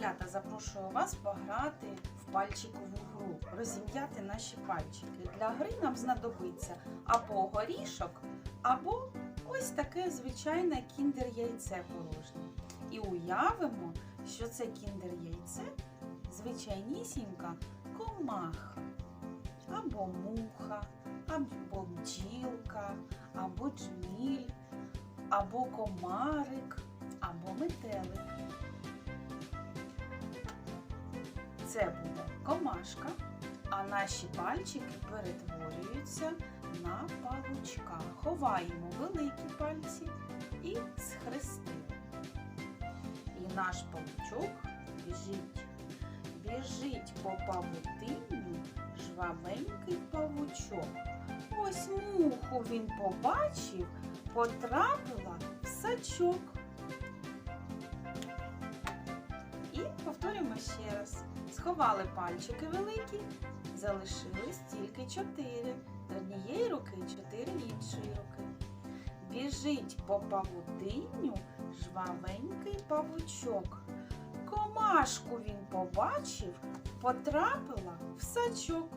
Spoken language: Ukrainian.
Малята, запрошую вас пограти в пальчикову гру, розім'яти наші пальчики. Для гри нам знадобиться або горішок, або ось таке звичайне кіндер-яйце порожнє. І уявимо, що це кіндер-яйце звичайнісінька комаха, або муха, або бджілка, або джміль, або комарик, або метелик. Це буде комашка, а наші пальчики перетворюються на павучка. Ховаємо великі пальці і схрестили. І наш павучок біжить. Біжить по павутинню жвавенький павучок. Ось муху він побачив, потрапила в сачок. І повторюємо ще раз. Сховали пальчики великі, залишились тільки чотири. З однієї руки чотири іншої руки. Біжить по павутинню жвавенький павучок. Комашку він побачив, потрапила в сачок.